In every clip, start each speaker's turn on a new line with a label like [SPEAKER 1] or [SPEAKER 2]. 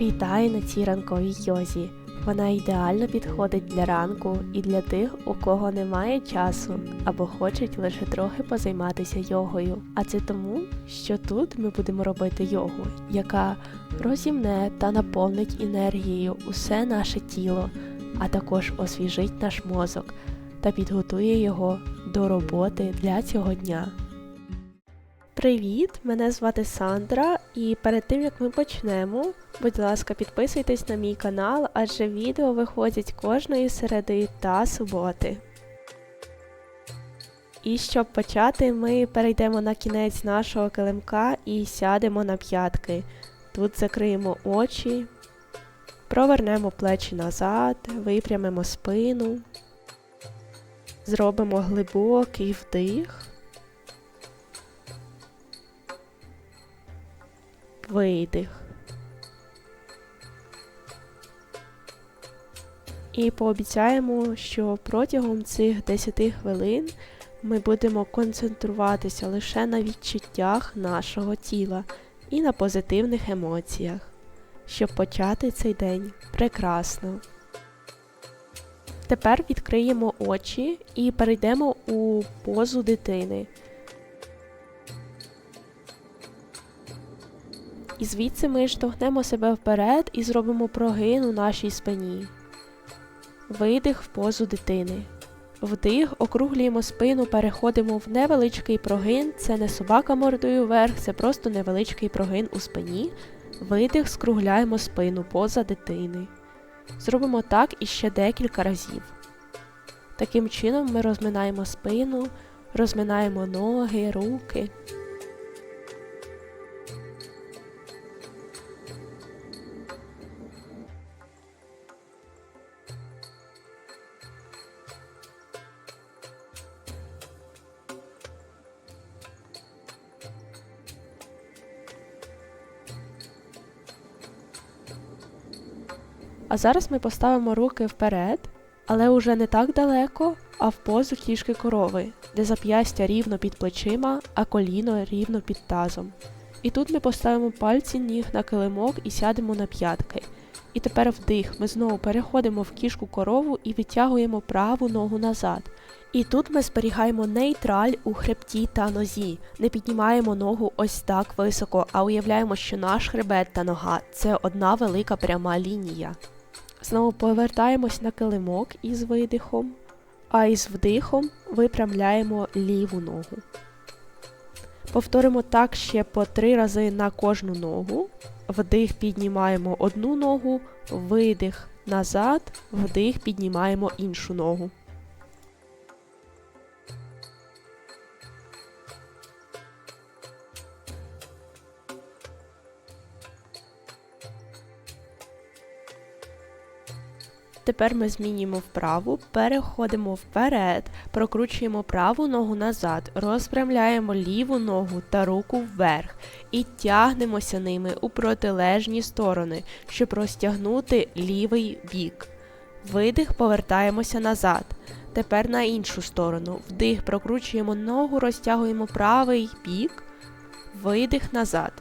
[SPEAKER 1] Вітаю на цій ранковій йозі. Вона ідеально підходить для ранку і для тих, у кого немає часу або хочуть лише трохи позайматися йогою. А це тому, що тут ми будемо робити йогу, яка розімне та наповнить енергією усе наше тіло, а також освіжить наш мозок та підготує його до роботи для цього дня. Привіт! Мене звати Сандра, і перед тим як ми почнемо, будь ласка, підписуйтесь на мій канал, адже відео виходять кожної середи та суботи. І щоб почати, ми перейдемо на кінець нашого килимка і сядемо на п'ятки. Тут закриємо очі, провернемо плечі назад, випрямимо спину, зробимо глибокий вдих. Видих. І пообіцяємо, що протягом цих 10 хвилин ми будемо концентруватися лише на відчуттях нашого тіла і на позитивних емоціях, щоб почати цей день прекрасно. Тепер відкриємо очі і перейдемо у позу дитини. І звідси ми штовхнемо себе вперед і зробимо прогин у нашій спині. Видих в позу дитини. Вдих, округлюємо спину, переходимо в невеличкий прогин. Це не собака мордою вверх, це просто невеличкий прогин у спині. Видих, скругляємо спину поза дитини. Зробимо так іще декілька разів. Таким чином ми розминаємо спину, розминаємо ноги, руки. А зараз ми поставимо руки вперед, але уже не так далеко, а в позу кішки корови, де зап'ястя рівно під плечима, а коліно рівно під тазом. І тут ми поставимо пальці ніг на килимок і сядемо на п'ятки. І тепер вдих. Ми знову переходимо в кішку корову і витягуємо праву ногу назад. І тут ми зберігаємо нейтраль у хребті та нозі. Не піднімаємо ногу ось так високо, а уявляємо, що наш хребет та нога це одна велика пряма лінія. Знову повертаємось на килимок із видихом, а із вдихом випрямляємо ліву ногу. Повторимо так ще по три рази на кожну ногу. Вдих піднімаємо одну ногу, видих назад, вдих піднімаємо іншу ногу. Тепер ми змінюємо вправу, переходимо вперед, прокручуємо праву ногу назад, розпрямляємо ліву ногу та руку вверх і тягнемося ними у протилежні сторони, щоб розтягнути лівий бік. Видих, повертаємося назад. Тепер на іншу сторону. Вдих, прокручуємо ногу, розтягуємо правий бік, видих назад.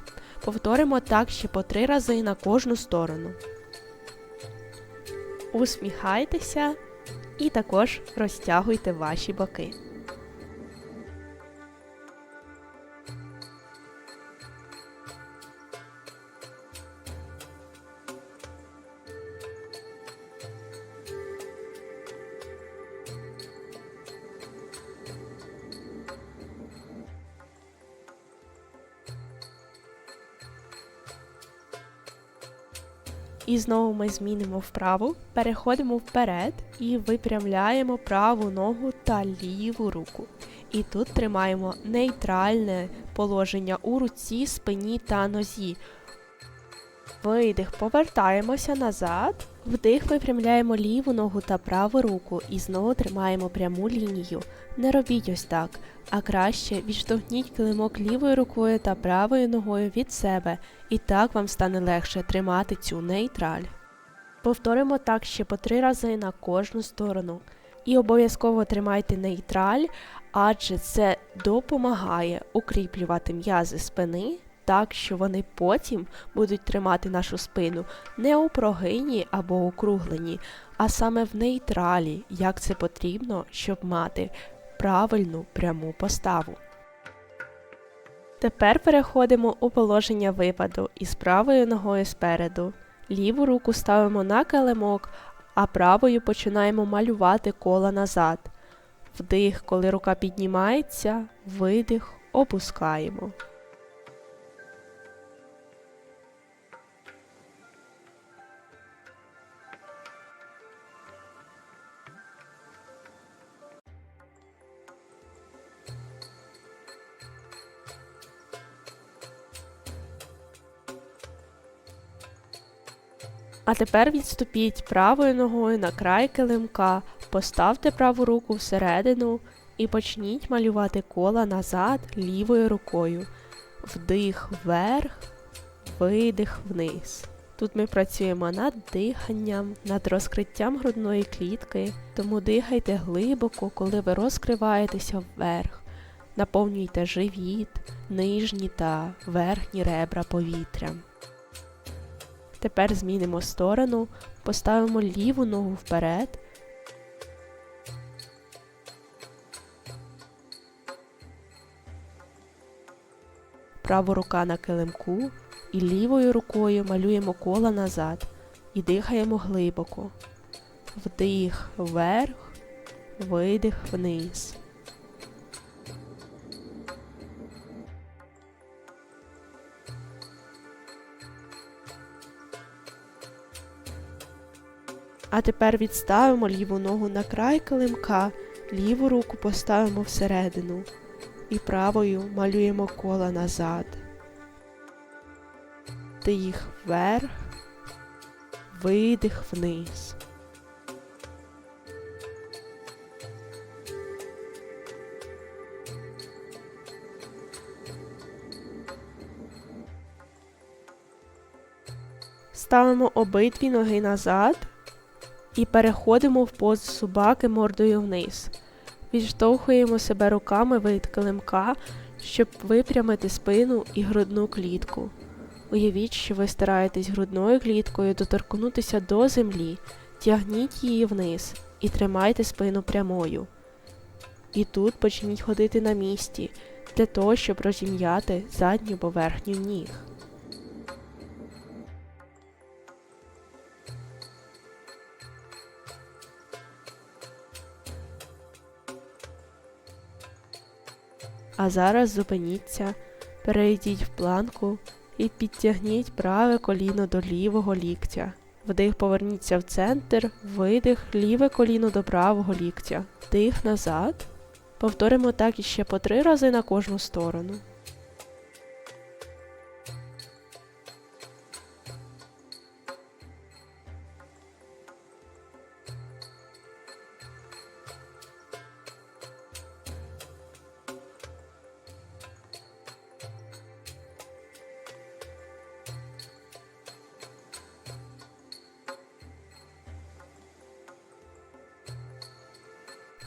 [SPEAKER 1] Повторимо так ще по три рази на кожну сторону усміхайтеся і також розтягуйте ваші боки. І знову ми змінимо вправу, переходимо вперед і випрямляємо праву ногу та ліву руку. І тут тримаємо нейтральне положення у руці, спині та нозі. Видих, повертаємося назад. Вдих, випрямляємо ліву ногу та праву руку і знову тримаємо пряму лінію. Не робіть ось так, а краще відштовхніть килимок лівою рукою та правою ногою від себе, і так вам стане легше тримати цю нейтраль. Повторимо так ще по три рази на кожну сторону. І обов'язково тримайте нейтраль, адже це допомагає укріплювати м'язи спини так, що вони потім будуть тримати нашу спину не у прогині або округленні, а саме в нейтралі, як це потрібно, щоб мати правильну пряму поставу. Тепер переходимо у положення випаду із правою ногою спереду. Ліву руку ставимо на килимок, а правою починаємо малювати кола назад. Вдих, коли рука піднімається, видих, опускаємо. А тепер відступіть правою ногою на край килимка, поставте праву руку всередину і почніть малювати кола назад лівою рукою. Вдих вверх, видих вниз. Тут ми працюємо над диханням, над розкриттям грудної клітки, тому дихайте глибоко, коли ви розкриваєтеся вверх. Наповнюйте живіт, нижні та верхні ребра повітрям. Тепер змінимо сторону, поставимо ліву ногу вперед. Права рука на килимку і лівою рукою малюємо коло назад і дихаємо глибоко. Вдих вверх, видих вниз. А тепер відставимо ліву ногу на край килимка, ліву руку поставимо всередину і правою малюємо коло назад. Вдих вверх, видих вниз. Ставимо обидві ноги назад і переходимо в поз собаки мордою вниз. Відштовхуємо себе руками від килимка, щоб випрямити спину і грудну клітку. Уявіть, що ви стараєтесь грудною кліткою доторкнутися до землі, тягніть її вниз і тримайте спину прямою. І тут почніть ходити на місці для того, щоб розім'яти задню поверхню ніг. А зараз зупиніться, перейдіть в планку і підтягніть праве коліно до лівого ліктя. Вдих поверніться в центр, видих, ліве коліно до правого ліктя. Вдих назад. Повторимо так іще по три рази на кожну сторону.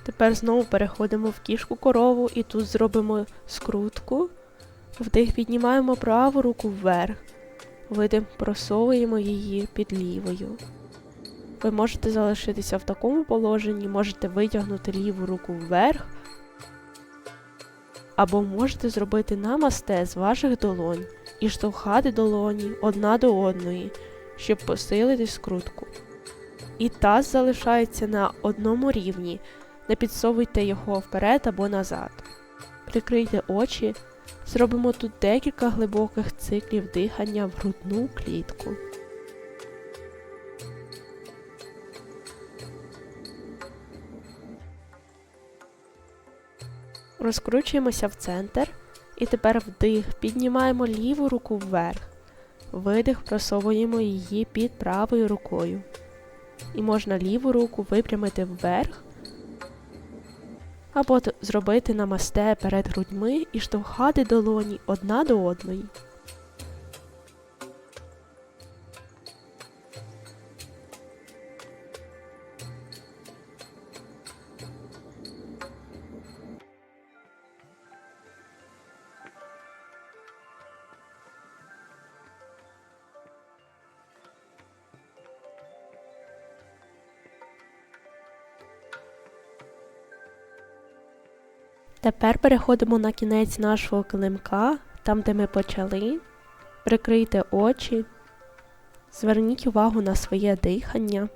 [SPEAKER 1] Тепер знову переходимо в кішку корову і тут зробимо скрутку. Вдих піднімаємо праву руку вверх. Видих просовуємо її під лівою. Ви можете залишитися в такому положенні, можете витягнути ліву руку вверх. Або можете зробити намасте з ваших долонь і штовхати долоні одна до одної, щоб посилити скрутку. І таз залишається на одному рівні. Не підсовуйте його вперед або назад. Прикрийте очі. Зробимо тут декілька глибоких циклів дихання в грудну клітку. Розкручуємося в центр. І тепер вдих, піднімаємо ліву руку вверх. Видих, просовуємо її під правою рукою. І можна ліву руку випрямити вверх або зробити намасте перед грудьми і штовхати долоні одна до одної. Тепер переходимо на кінець нашого килимка, там де ми почали. Прикрийте очі, зверніть увагу на своє дихання.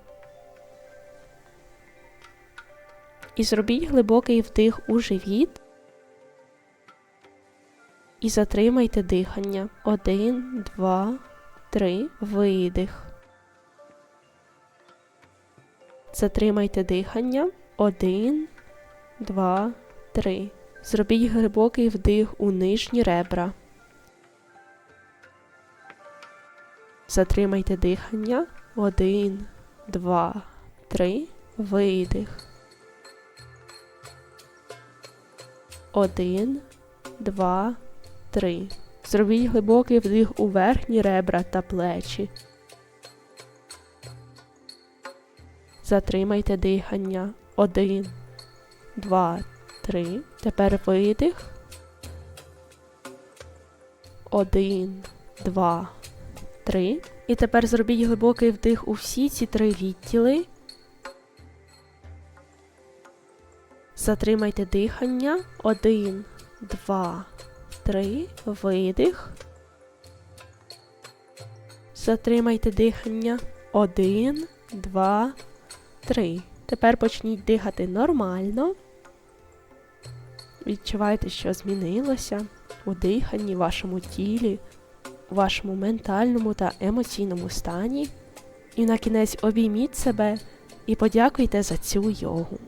[SPEAKER 1] І зробіть глибокий вдих у живіт. І затримайте дихання. Один, два, три. Видих. Затримайте дихання. Один, два, три. Зробіть глибокий вдих у нижні ребра. Затримайте дихання. Один, два, три. Видих. Один, два, три. Зробіть глибокий вдих у верхні ребра та плечі. Затримайте дихання. Один, два, три. Тепер видих. Один, два, три. І тепер зробіть глибокий вдих у всі ці три відділи. Затримайте дихання. Один, два, три. Видих. Затримайте дихання. Один, два, три. Тепер почніть дихати нормально. Відчувайте, що змінилося у диханні, вашому тілі, вашому ментальному та емоційному стані. І на кінець обійміть себе і подякуйте за цю йогу.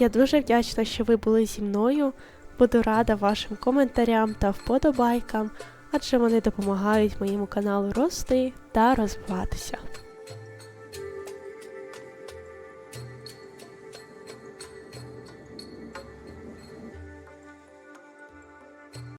[SPEAKER 1] Я дуже вдячна, що ви були зі мною. Буду рада вашим коментарям та вподобайкам, адже вони допомагають моєму каналу рости та розвиватися.